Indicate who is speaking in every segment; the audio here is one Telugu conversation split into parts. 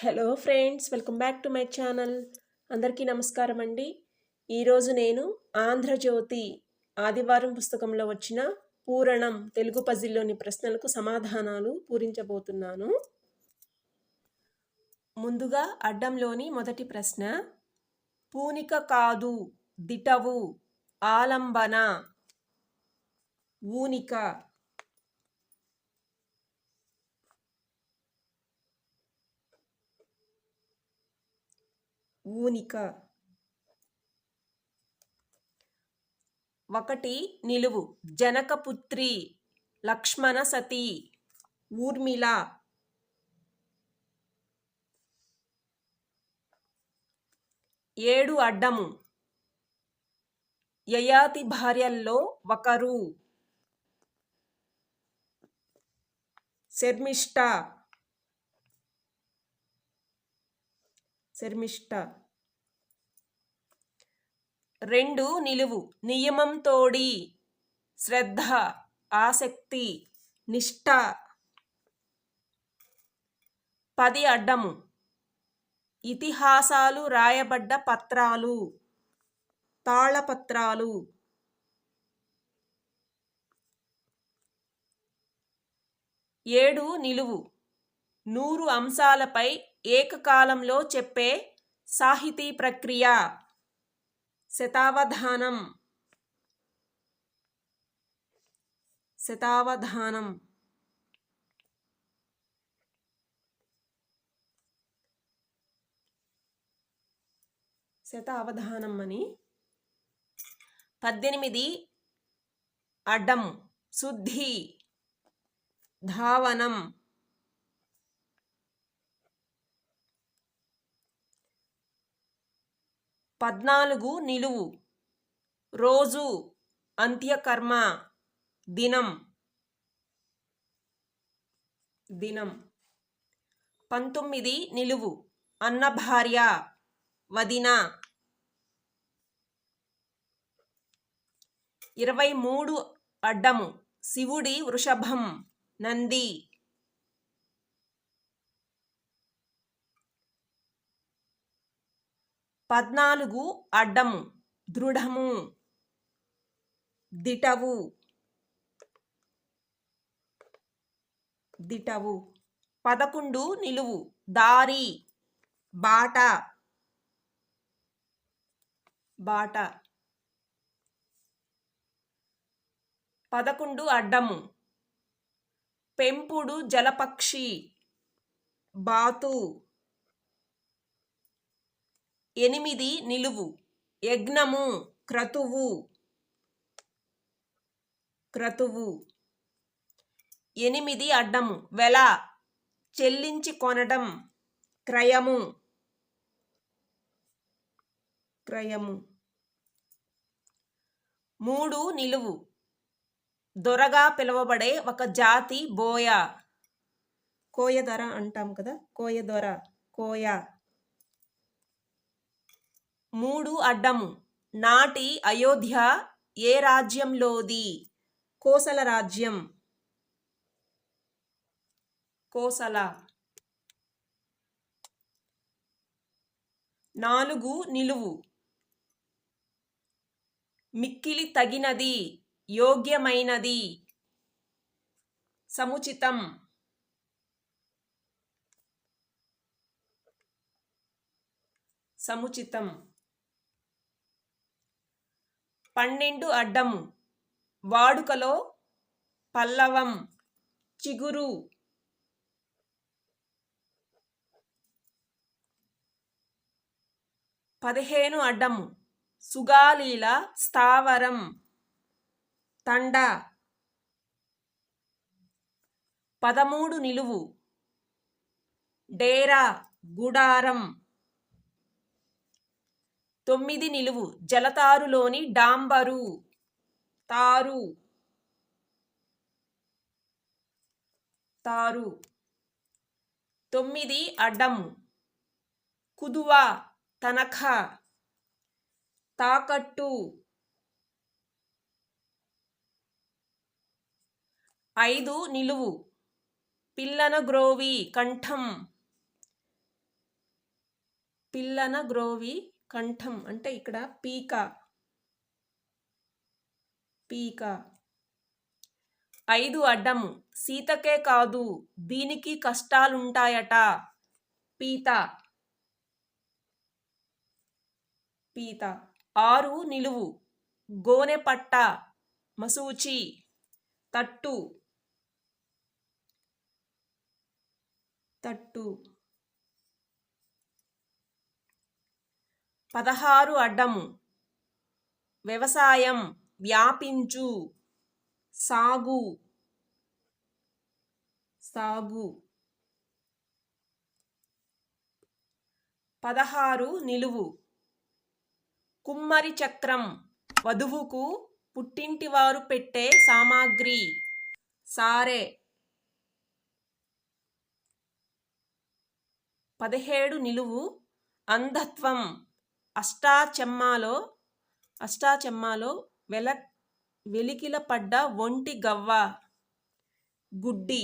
Speaker 1: Hello friends welcome back to my channel. అందరికీ నమస్కారం అండి. ఈరోజు నేను ఆంధ్రజ్యోతి ఆదివారం పుస్తకంలో వచ్చిన పూరణం తెలుగు పజిల్లోని ప్రశ్నలకు సమాధానాలు పూరించబోతున్నాను. ముందుగా అడ్డంలోని మొదటి ప్రశ్న పూనిక కాదు దిటవు ఆలంబన ఊనిక. ఊనిక. ఒకటి నిలువు. జనకపుత్రి. లక్ష్మణ సతి. ఊర్మిళ. ఏడు అడ్డము. యయాతి భార్యల్లో ఒకరు. శర్మిష్ట. శర్మిష్ట. రెండు నిలువు నియమం తోడి శ్రద్ధ ఆసక్తి నిష్ఠ పది అడ్డము ఇతిహాసాలు రాయబడ్డ పత్రాలు తాళపత్రాలు. ఏడు నిలువు నూరు అంశాలపై ఏకకాలంలో చెప్పే సాహితీ ప్రక్రియ. శతావధానం. శతావధానం. శత అవధానం అని పద్దెనిమిది అడ్డం శుద్ధి. ధావనం. పద్నాలుగు నిలువు. రోజు అంత్యకర్మ దినం. దినం. పంతొమ్మిది నిలువు. అన్నభార్య వదిన. ఇరవై మూడు అడ్డము. శివుడి వృషభం నంది. పద్నాలుగు అడ్డం దృఢము దిటవు. దిటవు. పదకొండు నిలువు దారి బాట. బాట. పదకొండు అడ్డము పెంపుడు జలపక్షి బాతు. ఎనిమిది నిలువు. యజ్ఞము క్రతువు. క్రతువు. ఎనిమిది అడ్డము. వెల. చెల్లించి కొనడం. క్రయము. క్రయము. మూడు నిలువు. దొరగా పిలువబడే ఒక జాతి బోయ. కోయ దొర అంటాం కదా? కోయ దొర. కోయ. మూడు అడ్డము. నాటి అయోధ్య ఏ రాజ్యంలోది? కోసల రాజ్యం. కోసల. నాలుగు నిలువు. మిక్కిలి తగినది యోగ్యమైనది. సముచితం. సముచితం. పన్నెండు అడ్డం. వాడుకలో పల్లవం చిగురు. పదిహేను అడ్డము. సుగాలీల స్థావరం. తండ. పదమూడు నిలువు. డేరా గుడారం. తొమ్మిది నిలువు జలతారులోని డాంబరు తారు తారు. తొమ్మిది అడ్డం కుదువ తనఖ తాకట్టు. ఐదు నిలువు పిల్లన గ్రోవి కంఠం పిల్లన గ్రోవి కంఠం అంటే ఇక్కడ పీక. పీక. ఐదు అడ్డం. సీతకే కాదు దీనికి కష్టాలుంటాయట. పీత. పీత. ఆరు నిలువు. గోనె పట్ట. మసూచి. తట్టు. తట్టు. పదహారు అడ్డము. వ్యవసాయం వ్యాపించు సాగు సాగు. పదహారు నిలువు. కుమ్మరి చక్రం వధువుకు పుట్టింటివారు పెట్టే సామాగ్రి సారే. పదిహేడు నిలువు అంధత్వం. అష్టాచెమ్మాలో అష్టాచెమ్మాలో వెల వెలికిల పడ్డ ఒంటి గవ్వ గుడ్డి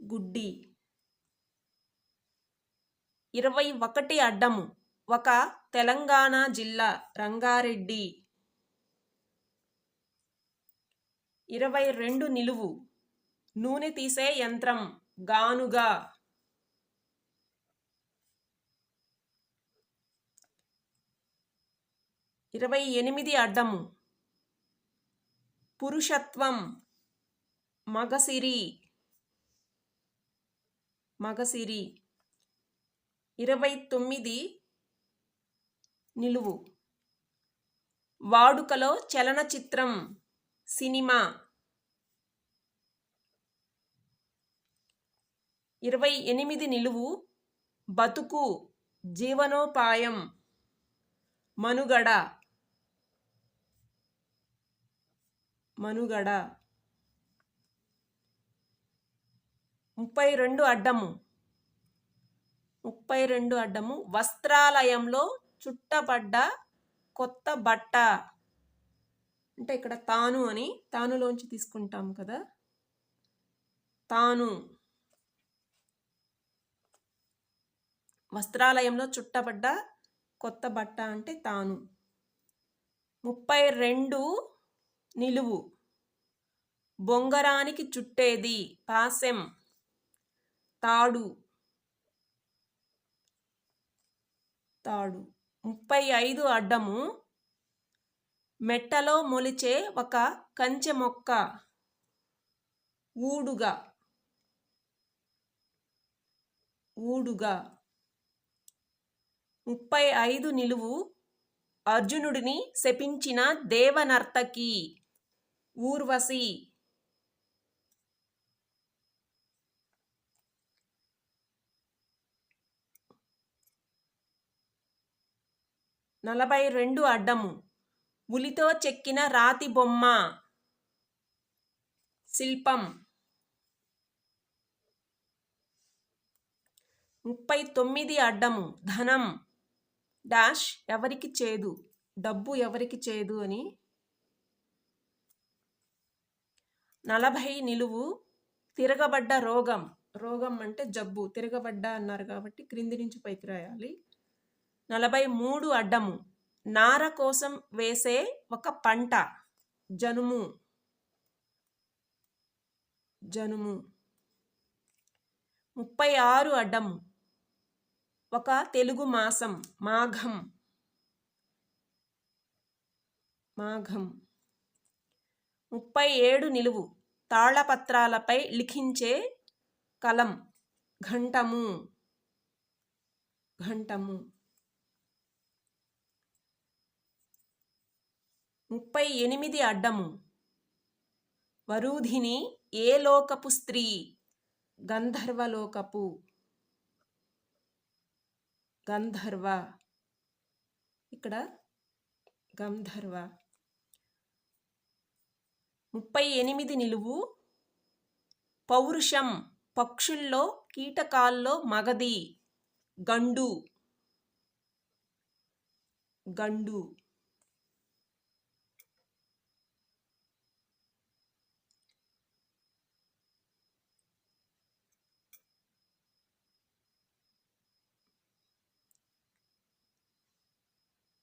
Speaker 1: గుడ్డి. ఇరవై ఒకటి అడ్డము ఒక తెలంగాణ జిల్లా రంగారెడ్డి. ఇరవై రెండు నిలువు నూనె తీసే యంత్రం గానుగా. ఇరవై ఎనిమిది అడ్డము. పురుషత్వం. మగసిరి. మగసిరి. ఇరవై తొమ్మిది నిలువు. వాడుకలో చలనచిత్రం సినిమా. ఇరవై ఎనిమిది నిలువు. బతుకు జీవనోపాయం. మనుగడ. మనుగడ. ముప్పై రెండు అడ్డము. ముప్పై రెండు అడ్డము. వస్త్రాలయంలో చుట్టబడ్డ కొత్త బట్ట. అంటే ఇక్కడ తాను అని తానులోంచి తీసుకుంటాం కదా. తాను. వస్త్రాలయంలో చుట్టబడ్డ కొత్త బట్ట అంటే తాను. ముప్పై రెండు నిలువు. బొంగరానికి చుట్టేది పాసెం తాడు. తాడు. ముప్పై ఐదు అడ్డము మెట్టలో మొలిచే ఒక కంచె మొక్క. ఊడుగా. ఊడుగా. ముప్పై ఐదు నిలువు అర్జునుడిని శపించిన దేవనర్తకి. ఊర్వశి. నలభై రెండు అడ్డము. ఉలితో చెక్కిన రాతి బొమ్మ. శిల్పం. ముప్పై తొమ్మిది అడ్డము. ధనం. డాష్ ఎవరికి చేదు? డబ్బు ఎవరికి చేదు అని. నలభై నిలువు. తిరగబడ్డ రోగం. రోగం అంటే జబ్బు. తిరగబడ్డ అన్నారు కాబట్టి క్రింది నుంచి పైకి రాయాలి. నలభై మూడు అడ్డము. నార కోసం వేసే ఒక పంట. జనుము. జనుము. ముప్పై ఆరు అడ్డము. ఒక తెలుగు మాసం. మాఘం. మాఘం. ముప్పై ఏడు నిలువు. తాళపత్రాలపై లిఖించే కలం. ఘంటము. ఘంటము. ముప్పై ఎనిమిది అడ్డము. వరూధిని ఏ లోకపు స్త్రీ? గంధర్వలోకపు. గంధర్వ. ఇక్కడ గంధర్వ. ముప్పై ఎనిమిది నిలువు. పౌరుషం. పక్షుల్లో కీటకాల్లో మగది గండు. గండు.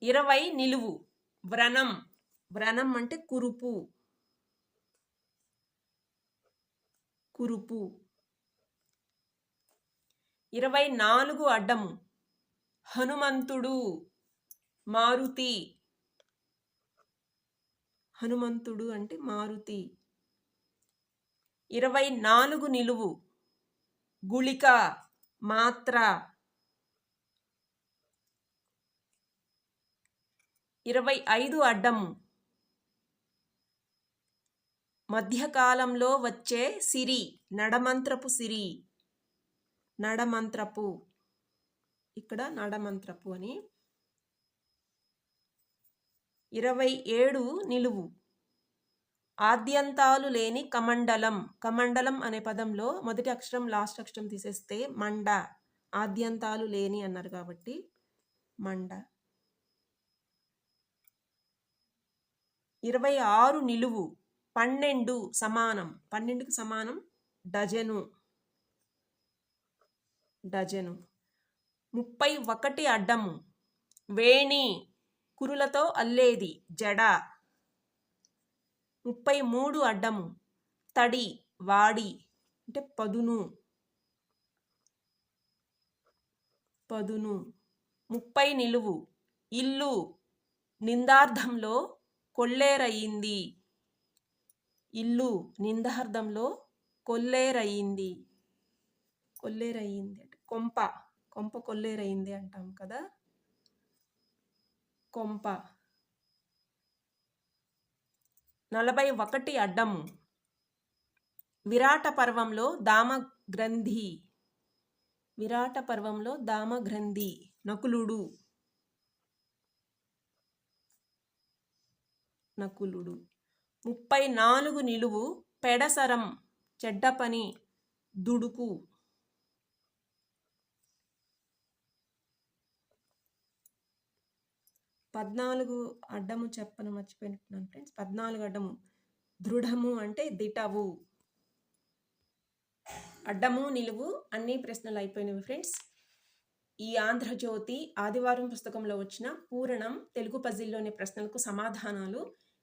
Speaker 1: ఇరవై నిలువు వ్రణం. వ్రణం అంటే కురుపు. కురుపు. ఇరవై నాలుగు అడ్డము. హనుమంతుడు. మారుతి. హనుమంతుడు అంటే మారుతి. ఇరవై నాలుగు నిలువు. గుళిక మాత్ర. ఇరవై ఐదు అడ్డం. మధ్యకాలంలో వచ్చే సిరి నడమంత్రపు సిరి. నడమంత్రపు. ఇక్కడ నడమంత్రపు అని. ఇరవై ఏడు నిలువు. ఆద్యంతాలు లేని కమండలం. కమండలం అనే పదంలో మొదటి అక్షరం లాస్ట్ అక్షరం తీసేస్తే మండ. ఆద్యంతాలు లేని అన్నారు కాబట్టి మండ. ఇరవై ఆరు నిలువు పన్నెండు సమానం. పన్నెండుకి సమానం డజను. డజను. ముప్పై ఒకటి అడ్డము. వేణి కురులతో అల్లేది జడ. ముప్పై మూడు అడ్డము. తడి వాడి అంటే పదును. పదును. ముప్పై నిలువు. ఇల్లు నిందార్థంలో కొల్లేరయ్యింది ఇల్లు నిందార్థంలో కొల్లేరయ్యింది కొల్లేరయ్యింది అంటే కొంప కొంప కొల్లేరయ్యింది అంటాం కదా? కొంప. నలభై ఒకటి అడ్డము విరాట పర్వంలో దామ గ్రంథి విరాట పర్వంలో దామగ్రంథి. నకులుడు. నకులుడు. ముప్పై నాలుగు నిలువు పెడసరం చెడ్డ పని దుడుకు. పద్నాలుగు అడ్డము చెప్పను మర్చిపోయినట్టున్నాను ఫ్రెండ్స్. పద్నాలుగు అడ్డము. దృఢము అంటే దిటవు. అడ్డము నిలువు అన్ని ప్రశ్నలు అయిపోయినవి ఫ్రెండ్స్. ఈ ఆంధ్రజ్యోతి ఆదివారం పుస్తకంలో వచ్చిన పూరణం తెలుగు పజిల్లోని ప్రశ్నలకు సమాధానాలు